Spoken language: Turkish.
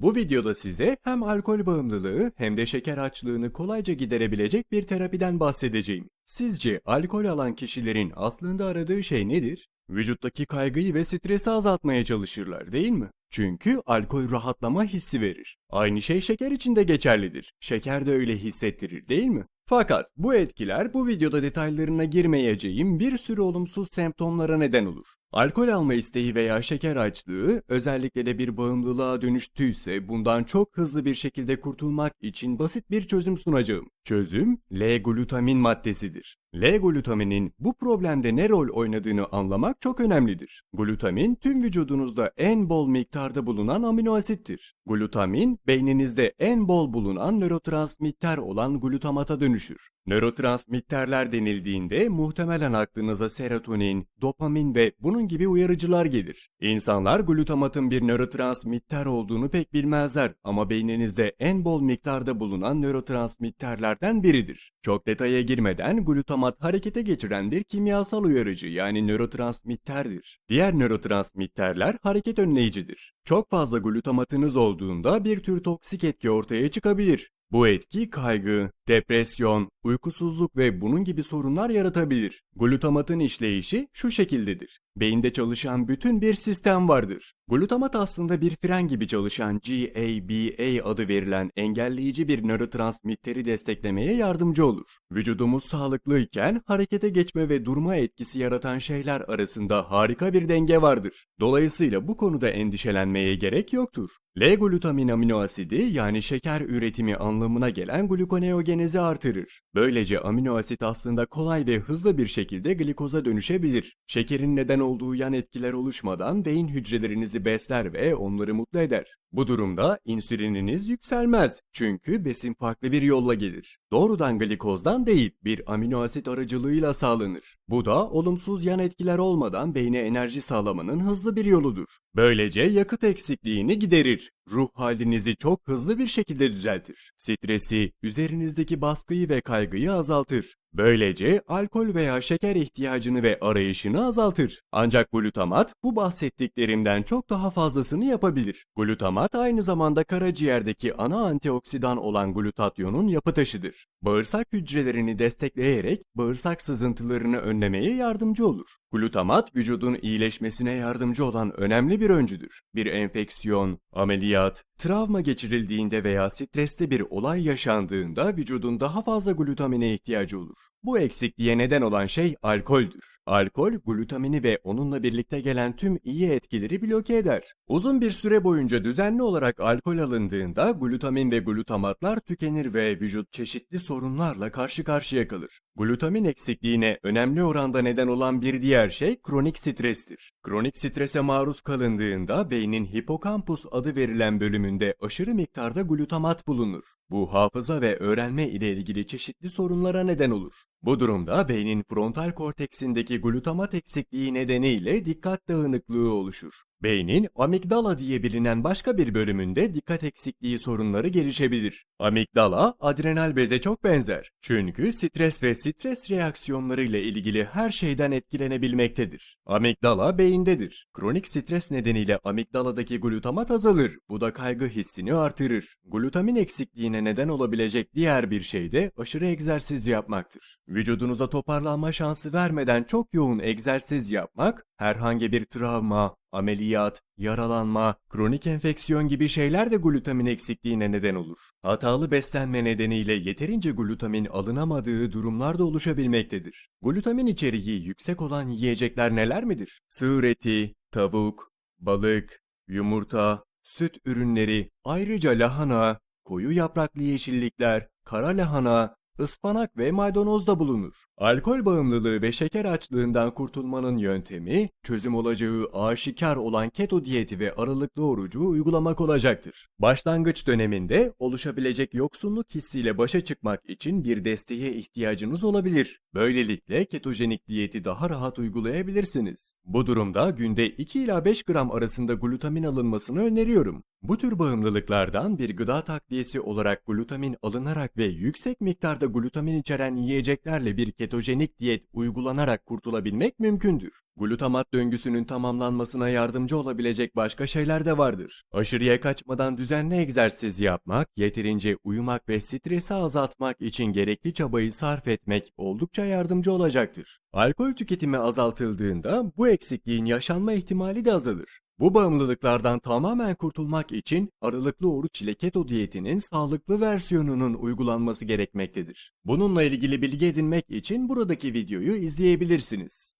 Bu videoda size hem alkol bağımlılığı hem de şeker açlığını kolayca giderebilecek bir terapiden bahsedeceğim. Sizce alkol alan kişilerin aslında aradığı şey nedir? Vücuttaki kaygıyı ve stresi azaltmaya çalışırlar değil mi? Çünkü alkol rahatlama hissi verir. Aynı şey şeker için de geçerlidir. Şeker de öyle hissettirir değil mi? Fakat bu etkiler bu videoda detaylarına girmeyeceğim bir sürü olumsuz semptomlara neden olur. Alkol alma isteği veya şeker açlığı özellikle de bir bağımlılığa dönüştüyse bundan çok hızlı bir şekilde kurtulmak için basit bir çözüm sunacağım. Çözüm L-glutamin maddesidir. L-glutaminin bu problemde ne rol oynadığını anlamak çok önemlidir. Glutamin tüm vücudunuzda en bol miktarda bulunan amino asittir. Glutamin beyninizde en bol bulunan nörotransmitter olan glutamata dönüşür. Nörotransmitterler denildiğinde muhtemelen aklınıza serotonin, dopamin ve bunun gibi uyarıcılar gelir. İnsanlar glutamatın bir nörotransmitter olduğunu pek bilmezler ama beyninizde en bol miktarda bulunan nörotransmitterlerden biridir. Çok detaya girmeden glutamat harekete geçiren bir kimyasal uyarıcı yani nörotransmitterdir. Diğer nörotransmitterler hareket önleyicidir. Çok fazla glutamatınız olduğunda bir tür toksik etki ortaya çıkabilir. Bu etki kaygı, depresyon, uykusuzluk ve bunun gibi sorunlar yaratabilir. Glutamatın işleyişi şu şekildedir. Beyinde çalışan bütün bir sistem vardır. Glutamat aslında bir fren gibi çalışan GABA adı verilen engelleyici bir nörotransmitteri desteklemeye yardımcı olur. Vücudumuz sağlıklıyken harekete geçme ve durma etkisi yaratan şeyler arasında harika bir denge vardır. Dolayısıyla bu konuda endişelenmeye gerek yoktur. L-glutamin amino asidi yani şeker üretimi anlamına gelen glukoneogenezi artırır. Böylece amino asit aslında kolay ve hızlı bir şekilde glikoza dönüşebilir. Şekerin neden olduğu yan etkiler oluşmadan beyin hücrelerinizi besler ve onları mutlu eder. Bu durumda insülininiz yükselmez. Çünkü besin farklı bir yolla gelir. Doğrudan glikozdan değil, bir amino asit aracılığıyla sağlanır. Bu da olumsuz yan etkiler olmadan beyne enerji sağlamanın hızlı bir yoludur. Böylece yakıt eksikliğini giderir. Ruh halinizi çok hızlı bir şekilde düzeltir. Stresi, üzerinizdeki baskıyı ve kaygıyı azaltır. Böylece alkol veya şeker ihtiyacını ve arayışını azaltır. Ancak glutamat bu bahsettiklerimden çok daha fazlasını yapabilir. Glutamat aynı zamanda karaciğerdeki ana antioksidan olan glutatyonun yapı taşıdır. Bağırsak hücrelerini destekleyerek bağırsak sızıntılarını önlemeye yardımcı olur. Glutamat vücudun iyileşmesine yardımcı olan önemli bir öncüdür. Bir enfeksiyon, ameliyat, miatt. Travma geçirildiğinde veya stresli bir olay yaşandığında vücudun daha fazla glutamine ihtiyacı olur. Bu eksikliğe neden olan şey alkoldür. Alkol, glutamini ve onunla birlikte gelen tüm iyi etkileri bloke eder. Uzun bir süre boyunca düzenli olarak alkol alındığında glutamin ve glutamatlar tükenir ve vücut çeşitli sorunlarla karşı karşıya kalır. Glutamin eksikliğine önemli oranda neden olan bir diğer şey kronik strestir. Kronik strese maruz kalındığında beynin hipokampus adı verilen bölümünde aşırı miktarda glutamat bulunur. Bu hafıza ve öğrenme ile ilgili çeşitli sorunlara neden olur. Bu durumda beynin frontal korteksindeki glutamat eksikliği nedeniyle dikkat dağınıklığı oluşur. Beynin amigdala diye bilinen başka bir bölümünde dikkat eksikliği sorunları gelişebilir. Amigdala adrenal beze çok benzer. Çünkü stres ve stres reaksiyonları ile ilgili her şeyden etkilenebilmektedir. Amigdala beyindedir. Kronik stres nedeniyle amigdaladaki glutamat azalır. Bu da kaygı hissini artırır. Glutamin eksikliğine neden olabilecek diğer bir şey de aşırı egzersiz yapmaktır. Vücudunuza toparlanma şansı vermeden çok yoğun egzersiz yapmak, herhangi bir travma, ameliyat, yaralanma, kronik enfeksiyon gibi şeyler de glutamin eksikliğine neden olur. Hatalı beslenme nedeniyle yeterince glutamin alınamadığı durumlar da oluşabilmektedir. Glutamin içeriği yüksek olan yiyecekler neler midir? Sığır eti, tavuk, balık, yumurta, süt ürünleri, ayrıca lahana, koyu yapraklı yeşillikler, kara lahana, ıspanak ve maydanoz da bulunur. Alkol bağımlılığı ve şeker açlığından kurtulmanın yöntemi, çözüm olacağı aşikar olan keto diyeti ve aralıklı orucu uygulamak olacaktır. Başlangıç döneminde oluşabilecek yoksunluk hissiyle başa çıkmak için bir desteğe ihtiyacınız olabilir. Böylelikle ketojenik diyeti daha rahat uygulayabilirsiniz. Bu durumda günde 2 ila 5 gram arasında glutamin alınmasını öneriyorum. Bu tür bağımlılıklardan bir gıda takviyesi olarak glutamin alınarak ve yüksek miktarda glutamin içeren yiyeceklerle bir ketojenik diyet uygulanarak kurtulabilmek mümkündür. Glutamat döngüsünün tamamlanmasına yardımcı olabilecek başka şeyler de vardır. Aşırıya kaçmadan düzenli egzersiz yapmak, yeterince uyumak ve stresi azaltmak için gerekli çabayı sarf etmek oldukça yardımcı olacaktır. Alkol tüketimi azaltıldığında bu eksikliğin yaşanma ihtimali de azalır. Bu bağımlılıklardan tamamen kurtulmak için aralıklı oruç ile keto diyetinin sağlıklı versiyonunun uygulanması gerekmektedir. Bununla ilgili bilgi edinmek için buradaki videoyu izleyebilirsiniz.